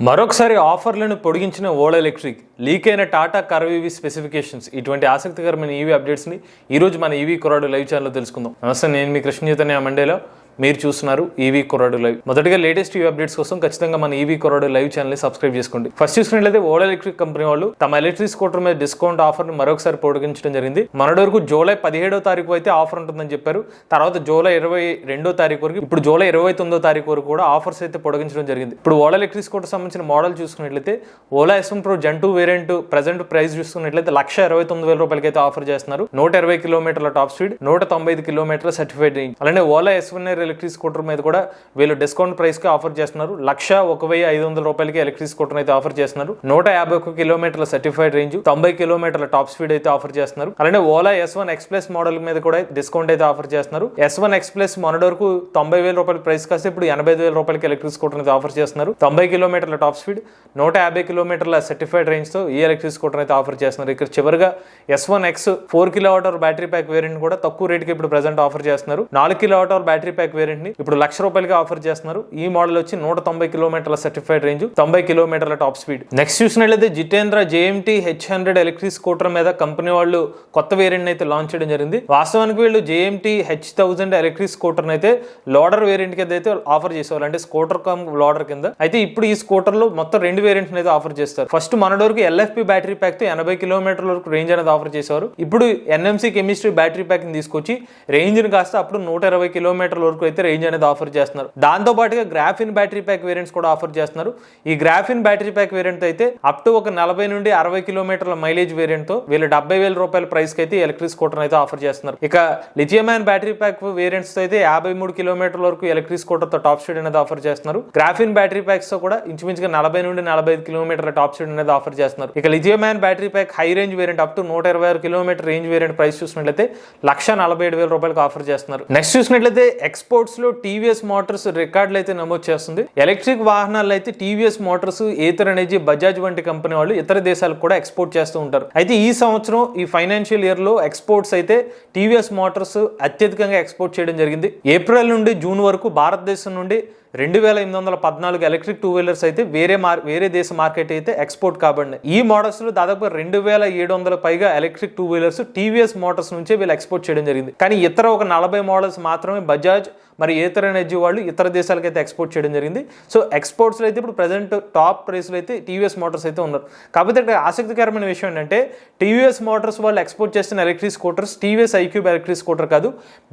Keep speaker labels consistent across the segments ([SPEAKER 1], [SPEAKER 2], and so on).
[SPEAKER 1] మరొకసారి ఆఫర్లను పొడిగించిన Ola electric leak అయిన టాటా కర్వీవి స్పెసిఫికేషన్స్. ఇటువంటి ఆసక్తికరమైన ఈవీ అప్డేట్స్ని ఈరోజు మన ఈవీ కొరాడు లైవ్ ఛానల్లో తెలుసుకుందాం. నమస్తే నేను మీ కృష్ణ చైతన్య మండేలో. మీరు చూస్తున్నారు ఈవీ కొరాడు లైవ్ మొదటిగా లేటెస్ట్ ఈవీ అప్డేట్స్ కోసం ఖచ్చితంగా మన ఈవీ కొరాడు లైవ్ ఛానల్ సబ్స్క్రైబ్ చేసుకోండి. ఫస్ట్ చూసినట్లయితే ఓలా ఎలక్ట్రిక్ కంపెనీ వాళ్ళు తమ ఎలక్ట్రిక్ స్కూటర్ మీద డిస్కౌంట్ ఆఫర్ని మరొకసారి పొడిగించడం జరిగింది. మొన్నటి వరకు జూలై పదిహేడో తారీఖు అయితే ఆఫర్ ఉంటుందని చెప్పారు. తర్వాత జూలై ఇరవై రెండో తారీఖు వరకు ఇప్పుడు జూలై ఇరవై తొమ్మిదో తారీఖు వరకు కూడా ఆఫర్స్ అయితే పొడిగించడం జరిగింది. ఇప్పుడు ఓలా ఎలక్ట్రిక్ స్కూటర్ సంబంధించిన మోడల్ చూసుకున్నట్లయితే Ola SM pro gen two variant present price చూసుకున్నట్లయితే లక్ష ఇరవై తొమ్మిది వేల రూపాయలకి అయితే ఆఫర్ చేస్తున్నారు. నూట ఇరవై కిలోమీటర్ల టాప్ స్పీడ్ నూట తొంభై ఐదు కిలోమీటర్ల సర్టిఫైడ్ రేంజ్ అలానే Ola S one electric scooter మీద కూడా వీళ్ళు డిస్కౌంట్ ప్రైస్కి ఆఫర్ చేస్తున్నారు. లక్ష ఒక వెయ్యి ఐదు వందల రూపాయలకి ఎలక్ట్రిక్ స్కూటర్ అయితే ఆఫర్ చేస్తున్నారు. నూట యాభై ఒక కిలోమీటర్ల సర్టిఫైడ్ రేంజ్ తొంభై కిలోమీటర్ల టాప్ స్పీడ్ అయితే ఆఫర్ చేస్తున్నారు. అలానే Ola S one express model మీద కూడా డిస్కౌంట్ అయితే ఆఫర్ చేస్తున్నారు. ఎస్ వన్ ఎక్స్ప్రెస్ మొన్నటి తొంభై వేల రూపాయల ప్రైస్ కాస్తే ఇప్పుడు ఎనభై ఐదు వేల రూపాయలకి ఎలక్ట్రిక్ స్కూటర్ అయితే ఆఫర్ చేస్తున్నారు. తొంభై కిలోమీటర్ల టాప్ స్పీడ్ నూట యాభై కిలోమీటర్ల సర్టిఫైడ్ రేంజ్తో ఈ ఎలక్ట్రిక్ స్కూటర్ అయితే ఆఫర్ చేస్తున్నారు. ఇక్కడ చివరిగా S one X four kilo hour battery pack variant కూడా తక్కువ రేటుకి ఇప్పుడు ప్రజెంట్ ఆఫర్ చేస్తున్నారు. నాలుగు కిలో అవర్ బ్యాటరీ ప్యాక్ వేరియంట్ని ఇప్పుడు లక్ష రూపాయలకి ఆఫర్ చేస్తున్నారు. ఈ మోడల్ వచ్చి నూట తొంభై కిలోమీటర్ల సర్టిఫైడ్ రేంజ్ తొంభై కిలోమీటర్ల టాప్ స్పీడ్ నెక్స్ట్ చూసినట్లయితే Jitendra JMT H hundred electric scooter మీద కంపెనీ వాళ్ళు కొత్త వేరియంట్ అయితే లాంచ్ చేయడం జరిగింది. వాస్తవానికి వీళ్ళు JMT H thousand electric scooter అయితే లోడర్ వేరియంట్ కింద అయితే ఆఫర్ చేసేవాళ్ళు. అంటే స్కూటర్ కమ్ లోడర్ కింద. అయితే ఇప్పుడు ఈ స్కూటర్లో మొత్తం రెండు వేరియంట్ అయితే ఆఫర్ చేస్తారు. ఫస్ట్ మన వరకు ఎల్ఎఫ్పి బ్యాటరీ ప్యాక్తో ఎనభై కిలోమీటర్ల వరకు రేంజ్ అనేది ఆఫర్ చేసేవారు. ఇప్పుడు ఎన్ఎంసీ కెమిస్ట్రీ బ్యాటరీ ప్యాక్ తీసుకొచ్చి రేంజ్ని కాస్త అప్పుడు నూట ఇరవై కిలోమీటర్ల వరకు అయితే రేంజ్ అనేది ఆఫర్ చేస్తున్నారు. దాంతో పాటుగా గ్రాఫిన్ బ్యాటరీ ప్యాక్ వేరియంట్స్ కూడా ఆఫర్ చేస్తున్నారు. ఈ గ్రాఫిన్ బ్యాటరీ ప్యాక్ వేరియంట్ అయితే అప్ టు ఒక నలభై నుండి అరవై కిలోమీటర్ల మైలేజ్ వేరియంట్తో వీళ్ళు డెబ్బై వేల రూపాయల ప్రైస్కి అయితే ఎలక్ట్రిక్ స్కూటర్ అయితే ఆఫర్ చేస్తున్నారు. ఇక లిథియమ్ బ్యాటరీ ప్యాక్ వేరియంట్స్ అయితే యాభై మూడు కిలోమీటర్ల వరకు ఎలక్ట్రిక్ స్కూటర్తో టాప్ స్పీడ్ అనేది ఆఫర్ చేస్తున్నారు. గ్రాఫిన్ బ్యాటరీ ప్యాక్స్తో కూడా ఇంచుమించుగా నలభై నుండి నలభై ఐదు కిలోమీటర్ల టాప్ స్పీడ్ అనేది ఆఫర్ చేస్తున్నారు. ఇక lithium battery pack high range variant up to నూట ఇరవై ఆరు కిలోమీటర్ రేంజ్ వేరియంట్ ప్రైస్ చూసినట్లయితే లక్ష నలభై ఏడు వేల రూపాయలకు ఆఫర్ చేస్తున్నారు. నెక్స్ట్ చూసినట్లయితే ఎక్స్పో లో టీవీఎస్ మోటార్స్ రికార్డులు అయితే నమోదు చేస్తుంది. ఎలక్ట్రిక్ వాహనాలు అయితే TVS motors Ather energy Bajaj వంటి కంపెనీ వాళ్ళు ఇతర దేశాలకు కూడా ఎక్స్పోర్ట్ చేస్తూ ఉంటారు. అయితే ఈ సంవత్సరం ఈ ఫైనాన్షియల్ ఇయర్లో ఎక్స్పోర్ట్స్ అయితే టీవీఎస్ మోటార్స్ అత్యధికంగా ఎక్స్పోర్ట్ చేయడం జరిగింది. ఏప్రిల్ నుండి జూన్ వరకు భారతదేశం నుండి రెండు వేల ఎనిమిది వందల పద్నాలుగు ఎలక్ట్రిక్ టూ వీలర్స్ అయితే వేరే మార్ వేరే దేశ మార్కెట్ అయితే ఎక్స్పోర్ట్ కాబడినాయి. ఈ మోడల్స్లో దాదాపు రెండు వేల ఏడు వందల పైగా electric two wheelers TVS motors నుంచే వీళ్ళు ఎక్స్పోర్ట్ చేయడం జరిగింది. కానీ ఇతర ఒక నలభై మోడల్స్ మాత్రమే బజాజ్ మరి ఏతర ఎనర్జీ వాళ్ళు ఇతర దేశాలకు అయితే ఎక్స్పోర్ట్ చేయడం జరిగింది. సో ఎక్స్పోర్ట్స్లో అయితే ఇప్పుడు ప్రజెంట్ టాప్ ప్రైస్లో అయితే టీవీఎస్ మోటార్స్ అయితే ఉన్నారు. కాకపోతే ఇక్కడ ఆసక్తికరమైన విషయం ఏంటంటే టీవీఎస్ మోటార్స్ వాళ్ళు ఎక్స్పోర్ట్ చేస్తున్న electric scooters TVS iQube electric scooter కాదు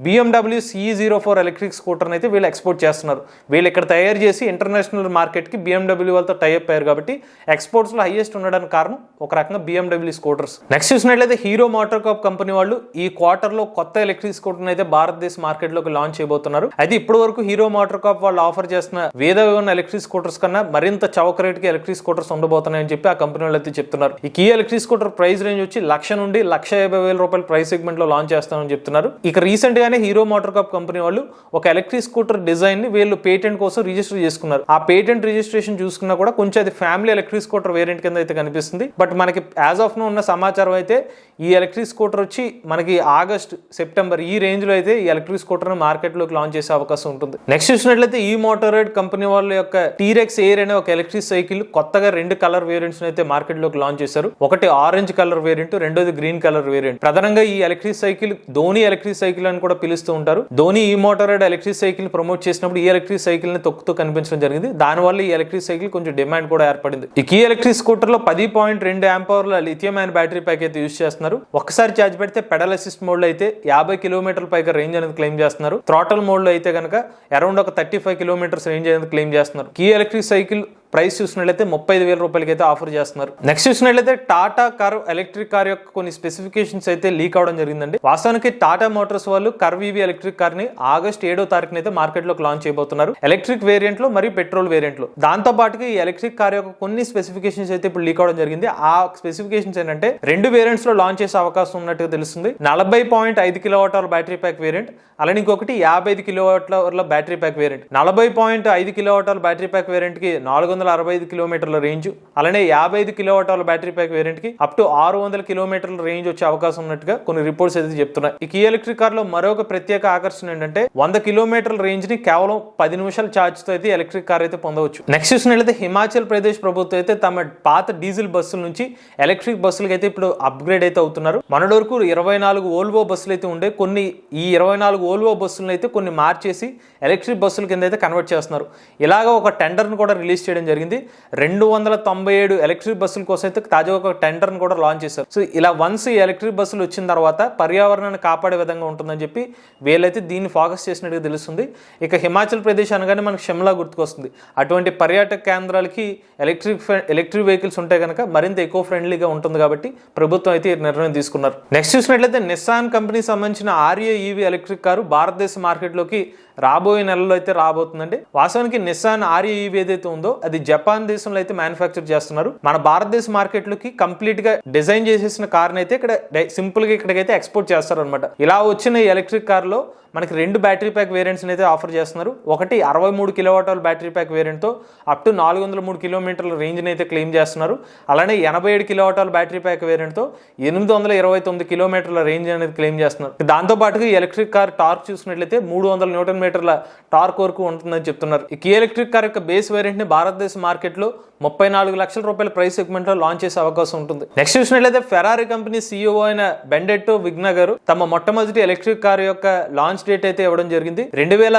[SPEAKER 1] BMW CE zero four electric స్కూటర్ని అయితే వీళ్ళు ఎక్స్పోర్ట్ చేస్తున్నారు. వీళ్ళు ఇక్కడ తయారు చేసి ఇంటర్నేషనల్ మార్కెట్కి బిఎండబ్ల్యూ వాళ్ళతో టైఅప్ అయ్యారు కాబట్టి ఎక్స్పోర్ట్స్లో హైయెస్ట్ ఉండడానికి కారణం ఒక రకంగా బిఎండబ్ల్యూ స్కూటర్స్. నెక్స్ట్ చూసినట్లయితే హీరో మోటార్ కాప్ కంపెనీ వాళ్ళు ఈ క్వార్టర్లో కొత్త ఎలక్ట్రిక్ స్కూటర్ని అయితే భారతదేశ మార్కెట్లోకి లాంచ్ చేయబోతున్నారు. అయితే ఇప్పటి వరకు హీరో మోటార్ కాప్ వాళ్ళు ఆఫర్ చేస్తున్న వేద ఉన్న ఎలక్ట్రిక్ స్కూటర్స్ కన్నా మరింత చౌక రేట్కి ఎలక్ట్రిక్ స్కూటర్స్ ఉండబోతున్నాయని చెప్పి ఆ కంపెనీ వాళ్ళు అయితే చెప్తున్నారు. ఈ కీ ఎలక్ట్రిక్ స్కూటర్ ప్రైస్ రేంజ్ వచ్చి లక్ష నుండి లక్ష యాభై వేల రూపాయల ప్రైస్ సెగ్మెంట్లో లాంచ్ చేస్తామని చెప్తున్నారు. ఇక రీసెంట్ గానే హీరో మోటార్ కాప్ కంపెనీ వాళ్ళు ఒక ఎలక్ట్రిక్ స్కూటర్ డిజైన్ని వీళ్ళు పేటెంట్ కోసం రిజిస్టర్ చేసుకున్నారు. ఆ పేటెంట్ రిజిస్ట్రేషన్ చూసుకున్నా కూడా కొంచెం అది ఫ్యామిలీ ఎలక్ట్రిక్ స్కూటర్ వేరియంట్ కింద అయితే కనిపిస్తుంది. బట్ మనకి యాజ్ ఆఫ్ నో ఉన్న సమాచారం అయితే ఈ ఎలక్ట్రిక్ స్కూటర్ వచ్చి మనకి ఆగస్ట్ సెప్టెంబర్ ఈ రేంజ్లో అయితే ఈ ఎలక్ట్రిక్ స్కూటర్ మార్కెట్లోకి లాంచ్ చేసే అవకాశం ఉంటుంది. నెక్స్ట్ చూసినట్లయితే ఈ మోటారైడ్ కంపెనీ వాళ్ళ యొక్క టీరెక్స్ ఎయిర్ అనే ఒక ఎలక్ట్రిక్ సైకిల్ కొత్తగా రెండు కలర్ వేరియంట్స్ అయితే మార్కెట్లోకి లాంచ్ చేశారు. ఒకటి ఆరెంజ్ కలర్ వేరియంట్ రెండోది గ్రీన్ కలర్ వేరియంట్ ప్రధానంగా ఈ electric cycle Dhoni electric cycle అని కూడా పిలుస్తూ ఉంటారు. ధోని ఈ మోటారైడ్ ఎలక్ట్రిక్ సైకిల్ ప్రమోట్ చేసినప్పుడు ఈ ఎలక్ట్రిక్ సైకిల్ సైకిల్ని తొక్కుతూ కనిపించడం జరిగింది. దానివల్ల ఈ ఎలక్ట్రిక్ సైకిల్ కొంచెం డిమాండ్ కూడా ఏర్పడింది. ఈ కీ ఎలక్ట్రిక్ స్కూటర్లో పది పాయింట్ రెండు యాంపవర్ల లిథియం అయిన బ్యాటరీ ప్యాక్ అయితే యూస్ చేస్తున్నారు. ఒకసారి ఛార్జ్ పెడితే పెడల్ అసిస్ట్ మోడ్లో అయితే యాభై కిలోమీటర్ల పైగా రేంజ్ అనేది క్లెయిమ్ చేస్తున్నారు. థ్రాటల్ మోడ్లో అయితే కనుక అరౌండ్ ఒక థర్టీ ఫైవ్ కిలోమీటర్స్ రేంజ్ అనేది క్లెయిమ్ చేస్తున్నారు. కీ ఎలక్ట్రిక్ సైకిల్ ప్రైస్ చూసినట్లయితే ముప్పై ఐదు వేల రూపాయలకి అయితే ఆఫర్ చేస్తున్నారు. నెక్స్ట్ చూసినట్లయితే టాటా కార్ ఎలక్ట్రిక్ కార్ యొక్క కొన్ని స్పెసిఫికేషన్స్ అయితే లీక్ అవడం జరిగిందండి. వాస్తవానికి టాటా మోటార్స్ వాళ్ళు కర్వ్ ఈవీ ఎలక్ట్రిక్ కార్ని ఆగస్ట్ ఏడో తారీఖున అయితే మార్కెట్లోకి లాంచ్ చేయబోతున్నారు. ఎలక్ట్రిక్ వేరియంట్లో మరియు పెట్రోల్ వేరియంట్లో. దాంతో పాటుగా ఈ ఎలక్ట్రిక్ కార్ యొక్క కొన్ని స్పెసిఫికేషన్స్ అయితే ఇప్పుడు లీక్ అవడం జరిగింది. ఆ స్పెసిఫికేషన్స్ ఏంటంటే రెండు వేరియంట్స్లో లాంచ్ చేసే అవకాశం ఉన్నట్టుగా తెలుస్తుంది. నలభై పాయింట్ ఐదు kilowatt hour battery pack variant అలానే ఇంకొకటి యాభై ఐదు కిలోవాట్ల బ్యాటరీ ప్యాక్ వేరియంట్ నలభై పాయింట్ ఐదు కిలోవాట్ అవర్ బ్యాటరీ ప్యాక్ వేరియంట్కి నాలుగు వందల అరవై ఐదు కిలోమీటర్ల రేంజ్ అలానే యాభై ఐదు కిలోవాటాల బ్యాటరీ ప్యాక్ వేరియంట్కి అప్ టు ఆరు వందల కిలోమీటర్ల రేంజ్ వచ్చే అవకాశం ఉన్నట్టుగా కొన్ని రిపోర్ట్స్ అయితే చెప్తున్నాయి. ఈ ఎలక్ట్రిక్ కార్లో మరొక ప్రత్యేక ఆకర్షణ ఏంటంటే వంద కిలోమీటర్ల రేంజ్ని కేవలం పది నిమిషాల ఛార్జ్తో అయితే ఎలక్ట్రిక్ కార్ అయితే పొందవచ్చు. నెక్స్ట్ చూసినట్లయితే హిమాచల్ ప్రదేశ్ ప్రభుత్వం అయితే తమ పాత డీజిల్ బస్సుల నుంచి ఎలక్ట్రిక్ బస్సులకి అయితే ఇప్పుడు అప్గ్రేడ్ అయితే అవుతున్నారు. మొన్నటి వరకు ఇరవై నాలుగు ఓల్వో బస్సులు అయితే ఉండే కొన్ని ఈ ఇరవై నాలుగు ఓల్వో బస్సులను అయితే కొన్ని మార్చేసి ఎలక్ట్రిక్ బస్సుల కింద అయితే కన్వర్ట్ చేస్తున్నారు. ఇలాగ ఒక టెండర్ను కూడా రిలీజ్ చేయడం జరిగింది. రెండు వందల తొంభై ఏడు ఎలక్ట్రిక్ బస్సుల కోసం అయితే తాజాగా ఒక టెండర్ను కూడా లాంచ్ చేశారు. సో ఇలా వన్స్ ఈ ఎలక్ట్రిక్ బస్సులు వచ్చిన తర్వాత పర్యావరణాన్ని కాపాడే విధంగా ఉంటుందని చెప్పి వీళ్ళైతే దీన్ని ఫోకస్ చేసినట్టుగా తెలుస్తుంది. ఇక హిమాచల్ ప్రదేశ్ అనగానే మనకు షిమ్లా గుర్తుకొస్తుంది. అటువంటి పర్యాటక కేంద్రాలకి ఎలక్ట్రిక్ ఎలక్ట్రిక్ వెహికల్స్ ఉంటే కనుక మరింత ఎకో ఫ్రెండ్లీగా ఉంటుంది కాబట్టి ప్రభుత్వం అయితే నిర్ణయం తీసుకున్నారు. నెక్స్ట్ చూసినట్లయితే నిస్సాన్ కంపెనీ సంబంధించిన ఆర్యో ఈవీ ఎలక్ట్రిక్ కారు భారతదేశ మార్కెట్లోకి రాబోయే నెలలో అయితే రాబోతుందండి. వాస్తవానికి నిస్సాన్ ఆర్యో ఈవీ ఏదైతే ఉందో అది జపాన్ దేశంలో అయితే మ్యానుఫ్యాక్చర్ చేస్తున్నారు. మన భారతదేశ మార్కెట్లోకి కంప్లీట్గా డిజైన్ చేసేసిన కార్ని అయితే ఇక్కడ సింపుల్గా ఇక్కడికైతే ఎక్స్పోర్ట్ చేస్తారు అనమాట ఇలా వచ్చిన ఎలక్ట్రిక్ కార్లో మనకి రెండు బ్యాటరీ ప్యాక్ వేరియంట్స్ అయితే ఆఫర్ చేస్తున్నారు. ఒకటి అరవై మూడు కిలోవాటాల బ్యాటరీ ప్యాక్ వేరియంట్తో అప్ టు నాలుగు వందల మూడు కిలోమీటర్ల రేంజ్ని అయితే క్లెయిమ్ చేస్తున్నారు. అలానే ఎనభై ఏడు కిలోవాటాల బ్యాటరీ ప్యాక్ వేరియంట్తో ఎనిమిది వందల ఇరవై తొమ్మిది కిలోమీటర్ల రేంజ్ అనేది క్లెయిమ్ చేస్తున్నారు. దాంతో పాటుగా ఈ ఎలక్ట్రిక్ కార్ టార్క్ చూసినట్లయితే మూడు వందల న్యూటన్ మీటర్ల టార్క్ వరకు ఉంటుందని చెప్తున్నారు. ఈ ఎలక్ట్రిక్ కార్ యొక్క బేస్ వేరియంట్ని భారత మార్కెట్లో ముప్పై నాలుగు లక్షల రూపాయల ప్రైస్ సెగ్మెంట్లో లాంచ్ చేసే అవకాశం ఉంటుంది. నెక్స్ట్ చూసినట్లయితే ఫెరారీ కంపెనీ సీఈఓ అయిన బెండెట్టో విఘ్నగర్ తమ మొట్టమొదటి ఎలక్ట్రిక్ కార్ యొక్క లాంచ్ డేట్ అయితే ఇవ్వడం జరిగింది. రెండు వేల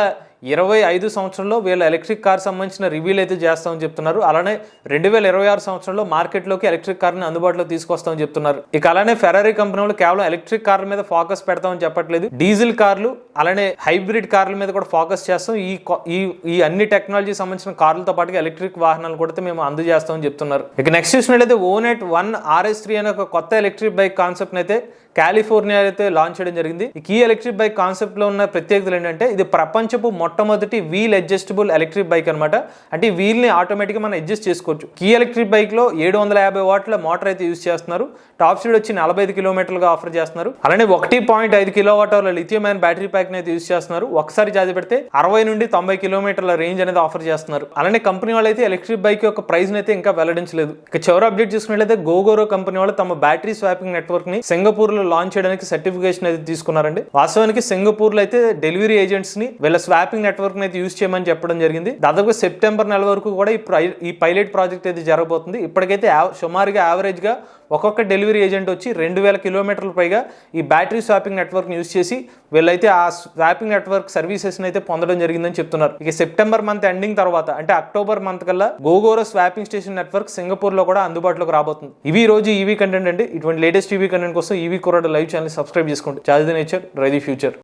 [SPEAKER 1] ఇరవై ఐదు సంవత్సరంలో వీళ్ళ ఎలక్ట్రిక్ కార్ సంబంధించిన రివ్యూలు అయితే చేస్తామని చెప్తున్నారు. అలానే రెండు వేల ఇరవై ఆరు సంవత్సరంలో మార్కెట్లోకి ఎలక్ట్రిక్ కార్ని అందుబాటులో తీసుకొస్తామని చెప్తున్నారు. ఇక అలానే ఫెరారీ కంపెనీ వాళ్ళు కేవలం ఎలక్ట్రిక్ కార్ల మీద ఫోకస్ పెడతామని చెప్పట్లేదు. డీజిల్ కార్లు అలానే హైబ్రిడ్ కార్ల మీద కూడా ఫోకస్ చేస్తాం. ఈ ఈ ఈ అన్ని టెక్నాలజీ సంబంధించిన కార్లతో పాటుగా ఎలక్ట్రిక్ వాహనాలు కూడా మేము అందజేస్తామని చెప్తున్నారు. ఇక నెక్స్ట్ చూసినట్లయితే ఓనెట్ వన్ ఆర్ఎస్ త్రీ అనే ఒక కొత్త ఎలక్ట్రిక్ బైక్ కాన్సెప్ట్ అయితే కాలిఫోర్నియా అయితే లాంచ్ చేయడం జరిగింది. ఈ కీ ఎలక్ట్రిక్ బైక్ కాన్సెప్ట్లో ఉన్న ప్రత్యేకతలు ఏంటంటే ఇది ప్రపంచపు మొట్టమొదటి వీల్ అడ్జస్టబుల్ ఎలక్ట్రిక్ బైక్ అనమాట అంటే ఈ వీల్ని ఆటోమేటిక్ మనం అడ్జస్ట్ చేసుకోవచ్చు. కీ ఎలక్ట్రిక్ బైక్లో ఏడు వందల యాభై వాట్ల మోటార్ అయితే యూస్ చేస్తున్నారు. టాప్ స్పీడ్ వచ్చి నలభై ఐదు కిలోమీటర్లుగా ఆఫర్ చేస్తున్నారు. అలానే ఒకటి పాయింట్ ఐదు కిలో వాటర్ లిథియం అయిన బ్యాటరీ ప్యాక్ అయితే యూస్ చేస్తున్నారు. ఒకసారి ఛార్జ్ పెడితే అరవై నుండి తొంభై కిలోమీటర్ల రేంజ్ అనేది ఆఫర్ చేస్తున్నారు. అలానే కంపెనీ వాళ్ళు అయితే ఎలక్ట్రిక్ బైక్ యొక్క ప్రైస్ అయితే ఇంకా వెల్లడించలేదు. ఇక చివరి అప్డేట్ చూసుకున్నట్లయితే గోగోరో కంపెనీ వాళ్ళు తమ బ్యాటరీ స్వాపింగ్ నెట్వర్క్ని సింగపూర్లో లాంచ్ చేయడానికి సర్టిఫికేషన్ అయితే తీసుకున్నారండి. వాస్తవానికి సింగపూర్లో అయితే డెలివరీ ఏజెంట్స్ని వీళ్ళ స్వాపింగ్ నెట్వర్క్ అయితే యూస్ చేయమని చెప్పడం జరిగింది. దాదాపు సెప్టెంబర్ నెల వరకు కూడా ఈ ఈ పైలట్ ప్రాజెక్ట్ అయితే జరగబోతుంది. ఇప్పటికైతే సుమారుగా యావరేజ్గా ఒక్కొక్క డెలివరీ ఏజెంట్ వచ్చి రెండు వేల కిలోమీటర్ల పైగా ఈ బ్యాటరీ స్వాపింగ్ నెట్వర్క్ యూస్ చేసి వీళ్ళైతే ఆ స్వాపింగ్ నెట్వర్క్ సర్వీసెస్ అయితే పొందడం జరిగిందని చెప్తున్నారు. ఇక సెప్టెంబర్ మంత్ ఎండింగ్ తర్వాత అంటే అక్టోబర్ మంత్ కల్లా గోగోరో స్వాపింగ్ స్టేషన్ నెట్వర్క్ సింగపూర్లో కూడా అందుబాటులోకి రాబోతుంది. ఇవి రోజు ఈవీ కంటెంట్ అండి. ఇటువంటి లేటెస్ట్ ఈవీ కంటెంట్ కోసం ఈవీ కురాడు లైవ్ ఛానల్ సబ్స్క్రైబ్ చేసుకోండి. Charge the nature ride the future